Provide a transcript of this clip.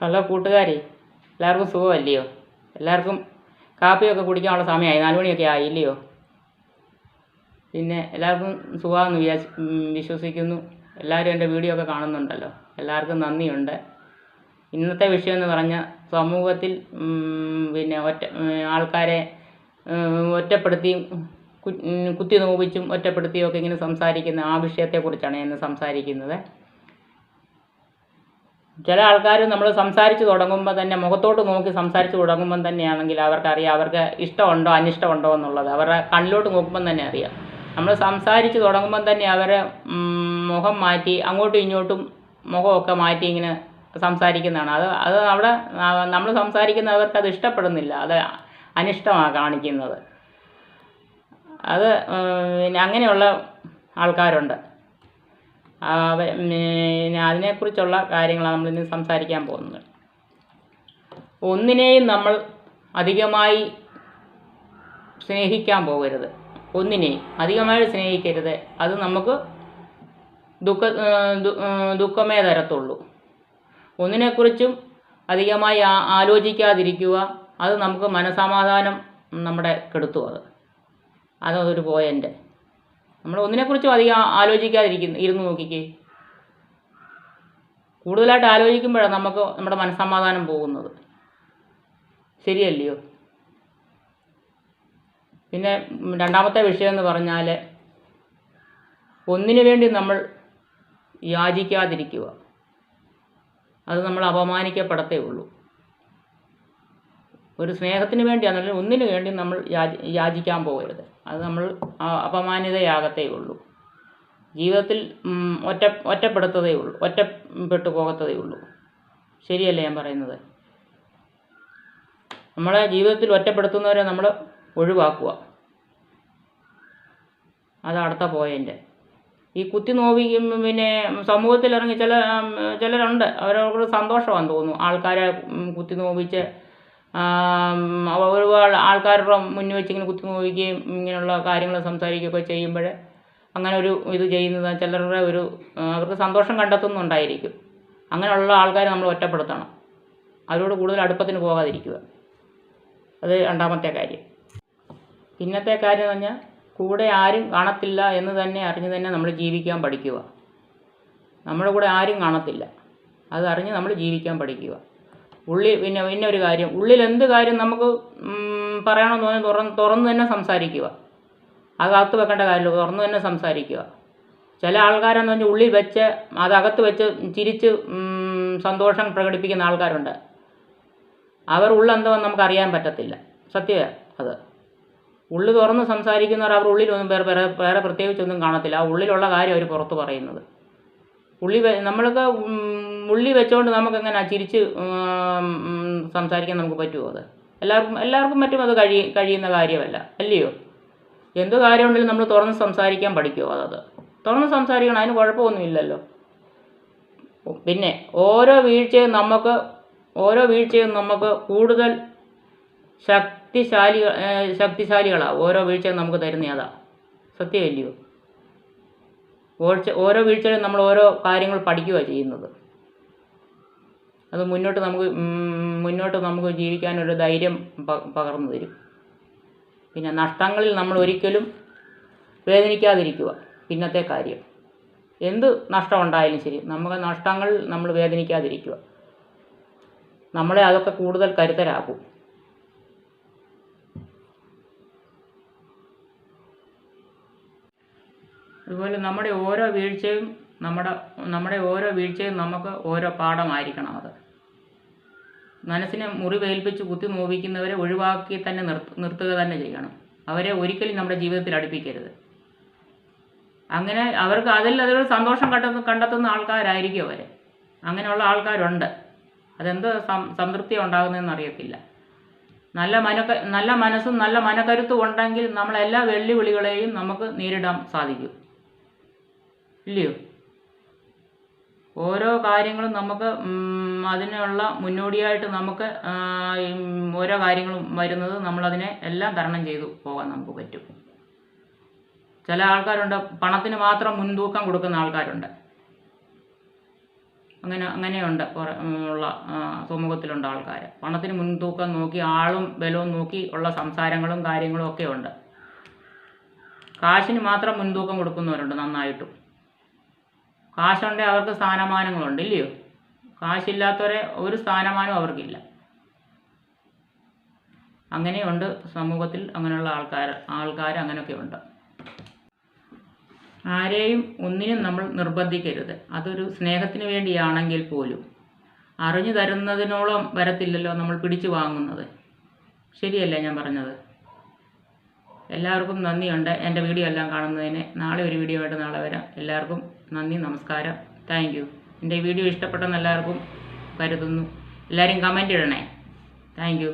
Hello കൂട്ടുകാരി എല്ലാവർക്കും സുഖമല്ലയോ? എല്ലാവർക്കും കാപ്പിയൊക്കെ കുടിക്കാനുള്ള സമയമായി നാലുമണിയൊക്കെ ആയില്ലയോ? പിന്നെ എല്ലാവർക്കും സുഖമാണെന്ന് വിചാരിച്ച് വിശ്വസിക്കുന്നു. എല്ലാവരും എന്റെ വീഡിയോ ഒക്കെ കാണുന്നുണ്ടല്ലോ. എല്ലാവർക്കും നന്ദിയുണ്ട്. ഇന്നത്തെ വിഷയം എന്ന് പറഞ്ഞാൽ സമൂഹത്തിൽ പിന്നെ ഒറ്റ ആൾക്കാരെ ഒറ്റപ്പെടുത്തിയും കുത്തി നോവിച്ചും ഒറ്റപ്പെടുത്തിയും ഒക്കെ ഇങ്ങനെ സംസാരിക്കുന്ന ആ വിഷയത്തെക്കുറിച്ചാണ് ഞാൻ സംസാരിക്കുന്നത്. ചില ആൾക്കാർ നമ്മൾ സംസാരിച്ച് തുടങ്ങുമ്പോൾ തന്നെ മുഖത്തോട്ട് നോക്കി സംസാരിച്ച് തുടങ്ങുമ്പം തന്നെയാണെങ്കിൽ അവർക്കറിയാം അവർക്ക് ഇഷ്ടമുണ്ടോ അനിഷ്ടമുണ്ടോ എന്നുള്ളത്. അവരുടെ കണ്ണിലോട്ട് നോക്കുമ്പം തന്നെ അറിയാം. നമ്മൾ സംസാരിച്ച് തുടങ്ങുമ്പം തന്നെ അവരെ മുഖം മാറ്റി അങ്ങോട്ടും ഇങ്ങോട്ടും മുഖമൊക്കെ മാറ്റി ഇങ്ങനെ സംസാരിക്കുന്നതാണ്. അത് അത് അവിടെ നമ്മൾ സംസാരിക്കുന്നവർക്ക് അത് ഇഷ്ടപ്പെടുന്നില്ല. അത് അനിഷ്ടമാണ് കാണിക്കുന്നത്. അത് പിന്നെ അങ്ങനെയുള്ള ആൾക്കാരുണ്ട്. അതിനെക്കുറിച്ചുള്ള കാര്യങ്ങളാണ് നമ്മളിന്ന് സംസാരിക്കാൻ പോകുന്നത്. ഒന്നിനെയും നമ്മൾ അധികമായി സ്നേഹിക്കാൻ പോകരുത്. ഒന്നിനെയും അധികമായി സ്നേഹിക്കരുത്. അത് നമുക്ക് ദുഃഖ ദുഃഖമേ തരത്തുള്ളൂ. ഒന്നിനെക്കുറിച്ചും അധികമായി ആലോചിക്കാതിരിക്കുക. അത് നമുക്ക് മനസമാധാനം നമ്മുടെ കെടുത്തും അത്. അതൊരു പോയിന്റ് നമ്മൾ ഒന്നിനെക്കുറിച്ചും അധികം ആലോചിക്കാതിരിക്കുന്നു ഇരുന്ന് നോക്കിക്കേ. കൂടുതലായിട്ട് ആലോചിക്കുമ്പോഴാണ് നമുക്ക് നമ്മുടെ മനസ്സമാധാനം പോകുന്നത്. ശരിയല്ലയോ? പിന്നെ രണ്ടാമത്തെ വിഷയം എന്ന് പറഞ്ഞാൽ ഒന്നിനു വേണ്ടി നമ്മൾ യാചിക്കാതിരിക്കുക. അത് നമ്മൾ അപമാനിക്കപ്പെടത്തേ ഉള്ളൂ. ഒരു സ്നേഹത്തിന് വേണ്ടിയാണെങ്കിലും ഒന്നിനു വേണ്ടി നമ്മൾ യാചി യാചിക്കാൻ പോകരുത്. അത് നമ്മൾ അപമാനിതയാകത്തേ ഉള്ളൂ. ജീവിതത്തിൽ ഒറ്റ ഒറ്റപ്പെടുത്തതേ ഉള്ളൂ ഒറ്റപ്പെട്ടു പോകത്തതേ ഉള്ളൂ. ശരിയല്ലേ ഞാൻ പറയുന്നത്? നമ്മളെ ജീവിതത്തിൽ ഒറ്റപ്പെടുത്തുന്നവരെ നമ്മൾ ഒഴിവാക്കുക. അത് അടുത്ത പോയിന്റ് ഈ കുത്തി നോവിക്കും പിന്നെ സമൂഹത്തിൽ ഇറങ്ങി ചില ചിലരുണ്ട്. അവരവർക്ക് സന്തോഷമാണെന്ന് തോന്നുന്നു. ആൾക്കാരെ കുത്തി നോവിച്ച് ഒരുപാട് ആൾക്കാരുടെ മുന്നിൽ വെച്ച് ഇങ്ങനെ കുത്തി ഇങ്ങനെയുള്ള കാര്യങ്ങൾ സംസാരിക്കുകയൊക്കെ ചെയ്യുമ്പോൾ അങ്ങനെ ഒരു ഇത് ചെയ്യുന്നത് ചിലരുടെ ഒരു അവർക്ക് സന്തോഷം കണ്ടെത്തുന്നുണ്ടായിരിക്കും. അങ്ങനെയുള്ള ആൾക്കാരെ നമ്മൾ ഒറ്റപ്പെടുത്തണം. അവരോട് കൂടുതൽ അടുപ്പത്തിന് പോകാതിരിക്കുക. അത് രണ്ടാമത്തെ കാര്യം. പിന്നത്തെ കാര്യം എന്ന് പറഞ്ഞാൽ കൂടെ ആരും കാണത്തില്ല എന്ന് തന്നെ അറിഞ്ഞ് തന്നെ നമ്മൾ ജീവിക്കാൻ പഠിക്കുക. നമ്മുടെ കൂടെ ആരും കാണത്തില്ല. അത് നമ്മൾ ജീവിക്കാൻ പഠിക്കുക. ഉള്ളിൽ പിന്നെ പിന്നെ ഒരു കാര്യം. ഉള്ളിൽ എന്ത് കാര്യം നമുക്ക് പറയണമെന്ന് തോന്നി തുറന്ന് തുറന്ന് തന്നെ സംസാരിക്കുക. അത് അകത്ത് വെക്കേണ്ട കാര്യമില്ല തുറന്ന് തന്നെ സംസാരിക്കുക. ചില ആൾക്കാരെന്ന് പറഞ്ഞാൽ ഉള്ളിൽ വെച്ച് അത് അകത്ത് വെച്ച് ചിരിച്ച് സന്തോഷം പ്രകടിപ്പിക്കുന്ന ആൾക്കാരുണ്ട്. അവർ ഉള്ളെന്തോന്ന് നമുക്ക് അറിയാൻ പറ്റത്തില്ല. സത്യം അത്. ഉള്ളു തുറന്ന് സംസാരിക്കുന്നവർ അവർ ഉള്ളിലൊന്നും വേറെ വേറെ വേറെ പ്രത്യേകിച്ചൊന്നും കാണത്തില്ല. ആ ഉള്ളിലുള്ള കാര്യം അവർ പുറത്ത് പറയുന്നത്. ഉള്ളി വെ ഉള്ളി വെച്ചുകൊണ്ട് നമുക്കെങ്ങനെ ചിരിച്ച് സംസാരിക്കാൻ നമുക്ക് പറ്റുമോ അത്? എല്ലാവർക്കും എല്ലാവർക്കും പറ്റും അത് കഴി കഴിയുന്ന കാര്യമല്ല അല്ലയോ? എന്ത് കാര്യമുണ്ടെങ്കിലും നമ്മൾ തുറന്ന് സംസാരിക്കാൻ പഠിക്കുമോ അതത് തുറന്ന് സംസാരിക്കണം അതിന് കുഴപ്പമൊന്നുമില്ലല്ലോ. പിന്നെ ഓരോ വീഴ്ചയും നമുക്ക് ഓരോ വീഴ്ചയും നമുക്ക് കൂടുതൽ ശക്തിശാലി ശക്തിശാലികളാവും. ഓരോ വീഴ്ചയും നമുക്ക് തരുന്ന അതാ. സത്യമല്ലയോ? ഓരോ വീഴ്ചയിലും നമ്മൾ ഓരോ കാര്യങ്ങൾ പഠിക്കുക ചെയ്യുന്നത്. അത് മുന്നോട്ട് നമുക്ക് മുന്നോട്ട് നമുക്ക് ജീവിക്കാനൊരു ധൈര്യം പകർന്നു തരും. പിന്നെ നഷ്ടങ്ങളിൽ നമ്മൾ ഒരിക്കലും വേദനിക്കാതിരിക്കുക. പിന്നത്തെ കാര്യം. എന്ത് നഷ്ടമുണ്ടായാലും ശരി നമുക്ക് നഷ്ടങ്ങൾ നമ്മൾ വേദനിക്കാതിരിക്കുക. നമ്മളെ അതൊക്കെ കൂടുതൽ കരുത്തരാക്കും അതുപോലെ നമ്മുടെ ഓരോ വീഴ്ചയും നമ്മുടെ നമ്മുടെ ഓരോ വീഴ്ചയും നമുക്ക് ഓരോ പാഠമായിരിക്കണം അത്. മനസ്സിനെ മുറിവേൽപ്പിച്ച് കുത്തി നോവിക്കുന്നവരെ ഒഴിവാക്കി തന്നെ നിർത്ത നിർത്തുക തന്നെ ചെയ്യണം. അവരെ ഒരിക്കലും നമ്മുടെ ജീവിതത്തിൽ അടുപ്പിക്കരുത്. അങ്ങനെ അവർക്ക് അതിൽ അതൊരു സന്തോഷം കണ്ടെത്തുന്ന കണ്ടെത്തുന്ന ആൾക്കാരായിരിക്കും അവർ അങ്ങനെയുള്ള ആൾക്കാരുണ്ട്. അതെന്ത് സംതൃപ്തി ഉണ്ടാകുന്നതെന്ന് അറിയത്തില്ല. നല്ല മനക്ക നല്ല മനസ്സും നല്ല മനക്കരുത്തും ഉണ്ടെങ്കിൽ നമ്മളെല്ലാ വെല്ലുവിളികളെയും നമുക്ക് നേരിടാൻ സാധിക്കും. ഇല്ലയോ? ഓരോ കാര്യങ്ങളും നമുക്ക് അതിനുള്ള മുന്നോടിയായിട്ട് നമുക്ക് ഓരോ കാര്യങ്ങളും വരുന്നത് നമ്മളതിനെ എല്ലാം തരണം ചെയ്തു പോകാൻ നമുക്ക് പറ്റും. ചില ആൾക്കാരുണ്ട് പണത്തിന് മാത്രം മുൻതൂക്കം കൊടുക്കുന്ന ആൾക്കാരുണ്ട്. അങ്ങനെ അങ്ങനെയുണ്ട് ഉള്ള സമൂഹത്തിലുണ്ട് ആൾക്കാർ പണത്തിന് മുൻതൂക്കം നോക്കി ആളും ബലവും നോക്കി ഉള്ള സംസാരങ്ങളും കാര്യങ്ങളും ഒക്കെ ഉണ്ട്. കാശിന് മാത്രം മുൻതൂക്കം കൊടുക്കുന്നവരുണ്ട് നന്നായിട്ടും. കാശുണ്ടെങ്കിൽ അവർക്ക് സ്ഥാനമാനങ്ങളുണ്ട് ഇല്ലയോ കാശില്ലാത്തവരെ ഒരു സ്ഥാനമാനവും അവർക്കില്ല. അങ്ങനെയുണ്ട് സമൂഹത്തിൽ അങ്ങനെയുള്ള ആൾക്കാർ ആൾക്കാർ അങ്ങനെയൊക്കെ ഉണ്ട്. ആരെയും ഒന്നിനും നമ്മൾ നിർബന്ധിക്കരുത്. അതൊരു സ്നേഹത്തിന് വേണ്ടിയാണെങ്കിൽ പോലും. അറിഞ്ഞു തരുന്നതിനോളം വരത്തില്ലല്ലോ നമ്മൾ പിടിച്ചു വാങ്ങുന്നത്. ശരിയല്ലേ ഞാൻ പറഞ്ഞത്? എല്ലാവർക്കും നന്ദിയുണ്ട് എന്റെ വീഡിയോ എല്ലാം കാണുന്നതിന്. നാളെ ഒരു വീഡിയോ ആയിട്ട് നാളെ വരാം. എല്ലാവർക്കും നന്ദി നമസ്കാരം. താങ്ക് യു എന്റെ വീഡിയോ ഇഷ്ടപ്പെട്ടെന്ന് എല്ലാവർക്കും കരുതുന്നു. എല്ലാവരും കമന്റ് ഇടണേ. Thank you